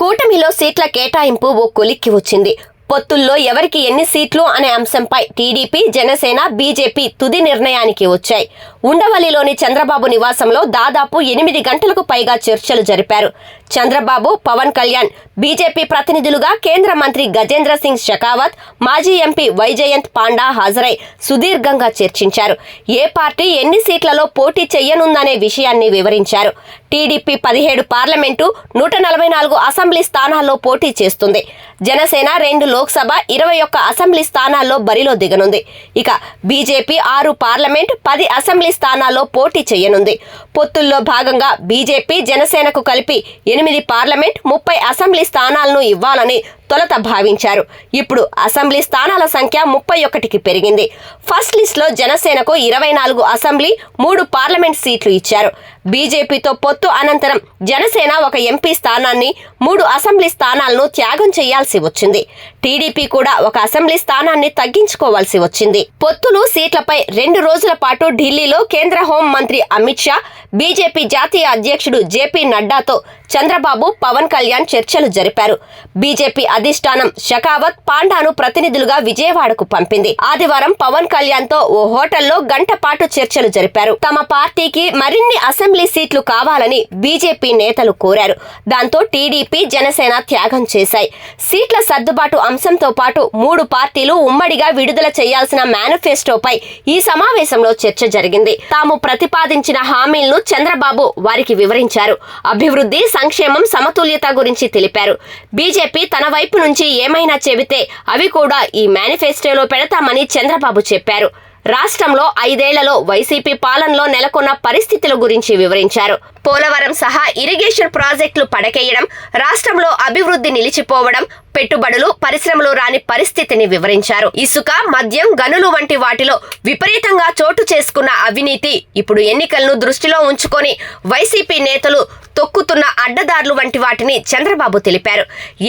కూటమిలో సీట్ల కేటాయింపు ఓ కొలిక్కి వచ్చింది. పొత్తుల్లో ఎవరికి ఎన్ని సీట్లు అనే అంశంపై టీడీపీ జనసేన బీజేపీ తుది నిర్ణయానికి వచ్చాయి. ఉండవల్లిలోని చంద్రబాబు నివాసంలో దాదాపు ఎనిమిది గంటలకు పైగా చర్చలు జరిపారు. చంద్రబాబు పవన్ కళ్యాణ్ బీజేపీ ప్రతినిధులుగా కేంద్ర మంత్రి గజేంద్ర సింగ్ షెకావత్ మాజీ ఎంపీ వైజయంత్ పాండా హాజరై సుదీర్ఘంగా చర్చించారు. ఏ పార్టీ ఎన్ని సీట్లలో పోటీ చేయనుందనే విషయాన్ని వివరించారు. టీడీపీ పదిహేడు పార్లమెంటు నూట నలభై నాలుగు అసెంబ్లీ స్థానాల్లో పోటీ చేస్తుంది. జనసేన రెండు లోక్సభ ఇరవై ఒక్క అసెంబ్లీ స్థానాల్లో బరిలో దిగనుంది. ఇక బీజేపీ ఆరు పార్లమెంట్ పది అసెంబ్లీ స్థానాల్లో పోటీ చేయనుంది. పొత్తుల్లో భాగంగా బీజేపీ జనసేనకు కలిపి ఎనిమిది పార్లమెంట్ ముప్పై అసెంబ్లీ స్థానాలను ఇవ్వాలని తొలత భావించారు. ఇప్పుడు అసెంబ్లీ స్థానాల సంఖ్య ముప్పై ఒకటికి పెరిగింది. ఫస్ట్ లిస్ట్లో జనసేనకు ఇరవై నాలుగు అసెంబ్లీ మూడు పార్లమెంట్ సీట్లు ఇచ్చారు. బీజేపీతో పొత్తు అనంతరం జనసేన ఒక ఎంపీ స్థానాన్ని మూడు అసెంబ్లీ స్థానాలను త్యాగం చేయాల్సి వచ్చింది. టీడీపీ కూడా ఒక అసెంబ్లీ స్థానాన్ని తగ్గించుకోవాల్సి వచ్చింది. పొత్తులు సీట్లపై రెండు రోజుల పాటు ఢిల్లీలో కేంద్ర హోం మంత్రి అమిత్ షా బీజేపీ జాతీయ అధ్యక్షుడు జేపీ నడ్డాతో చంద్రబాబు పవన్ కళ్యాణ్ చర్చలు జరిపారు. బీజేపీ అధిష్టానం షకావత్ పాండాను ప్రతినిధులుగా విజయవాడకు పంపింది. ఆదివారం పవన్ కళ్యాణ్తో ఓ హోటల్లో గంట పాటు చర్చలు జరిపారు. తమ పార్టీకి మరిన్ని అసెంబ్లీ సీట్లు కావాలని బీజేపీ నేతలు కోరారు. దాంతో టీడీపీ జనసేన త్యాగం చేశాయి. సీట్ల సర్దుబాటు అంశంతో పాటు మూడు పార్టీలు ఉమ్మడిగా విడుదల చేయాల్సిన మేనిఫెస్టోపై ఈ సమావేశంలో చర్చ జరిగింది. తాము ప్రతిపాదించిన హామీలను చంద్రబాబు వారికి వివరించారు. అభివృద్ధి సంక్షేమం సమతుల్యత గురించి తెలిపారు. బీజేపీ తన వైపు నుంచి ఏమైనా చెబితే అవి కూడా ఈ మేనిఫెస్టోలో పెడతామని చంద్రబాబు చెప్పారు. రాష్ట్రంలో ఐదేళ్ళలో వైసీపీ పాలనలో నెలకొన్న పరిస్థితుల గురించి వివరించారు. పోలవరం సహా ఇరిగేషన్ ప్రాజెక్టులు పడకేయడం రాష్ట్రంలో అభివృద్ధి నిలిచిపోవడం పెట్టుబడులు పరిశ్రమలు రాని పరిస్థితిని వివరించారు. ఇసుక మద్యం గనులు వంటి వాటిలో విపరీతంగా చోటు చేసుకున్న అవినీతి ఇప్పుడు ఎన్నికలను దృష్టిలో ఉంచుకొని వైసీపీ నేతలు తొక్కుతున్న అడ్డదారులు వంటి వాటిని చంద్రబాబు తెలిపారు.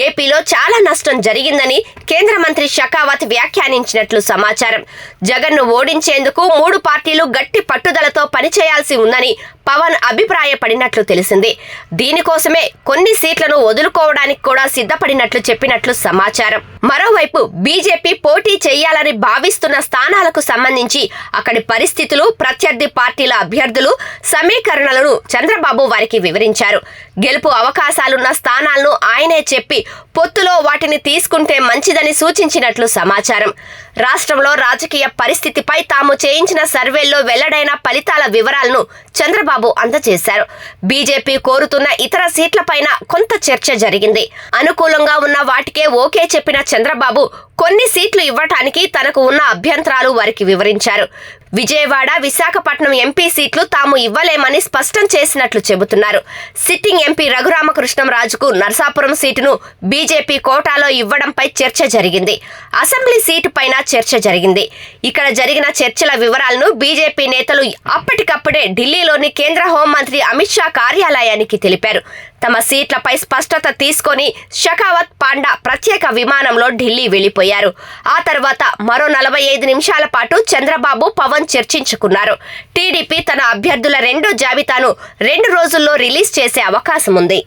ఏపీలో చాలా నష్టం జరిగిందని కేంద్ర మంత్రి షకావత్ వ్యాఖ్యానించినట్లు సమాచారం. జగన్ను ఓడించేందుకు మూడు పార్టీలు గట్టి పట్టుదలతో పనిచేయాల్సి ఉందని పవన్ అభిప్రాయపడినట్లు తెలిసింది. దీనికోసమే కొన్ని సీట్లను వదులుకోవడానికి కూడా సిద్ధపడినట్లు చెప్పినట్లు సమాచారం. మరోవైపు బీజేపీ పోటీ చేయాలని భావిస్తున్న స్థానాలకు సంబంధించి అక్కడి పరిస్థితులు ప్రత్యర్థి పార్టీల అభ్యర్థులు సమీకరణలను చంద్రబాబు వారికి వివరించారు. గెలుపు అవకాశాలున్న స్థానాలను ఆయనే చెప్పి పొత్తులో వాటిని తీసుకుంటే మంచిదని సూచించినట్లు సమాచారం. రాష్ట్రంలో రాజకీయ పరిస్థితిపై తాము చేయించిన సర్వేల్లో వెల్లడైన ఫలితాల వివరాలను చంద్రబాబు అందజేశారు. బీజేపీ కోరుతున్న ఇతర సీట్లపైన కొంత చర్చ జరిగింది. అనుకూలంగా ఉన్న వాటికే ఓకే చెప్పిన చంద్రబాబు కొన్ని సీట్లు ఇవ్వటానికి తనకు ఉన్న అభ్యంతరాలు వారికి వివరించారు. విజయవాడ విశాఖపట్నం ఎంపీ సీట్లు తాము ఇవ్వలేమని స్పష్టం చేసినట్లు చెబుతున్నారు. సిట్టింగ్ ఎంపీ రఘురామకృష్ణంరాజుకు నర్సాపురం సీటును బీజేపీ కోటాలో ఇవ్వడంపై చర్చ జరిగింది. అసెంబ్లీ సీటు పైన చర్చ జరిగింది. ఇక్కడ జరిగిన చర్చల వివరాలను బీజేపీ నేతలు అప్పటికప్పుడే ఢిల్లీలోని కేంద్ర హోంమంత్రి అమిత్ షా కార్యాలయానికి తెలిపారు. తమ సీట్లపై స్పష్టత తీసుకొని షకావత్ పాండా ప్రత్యేక విమానంలో ఢిల్లీ వెళ్ళిపోయారు ఆ తర్వాత మరో నలభై ఐదు నిమిషాల పాటు చంద్రబాబు పవన్ చర్చించుకున్నారు. టీడీపీ తన అభ్యర్థుల రెండో జాబితాను రెండు రోజుల్లో రిలీజ్ చేసే అవకాశం ఉంది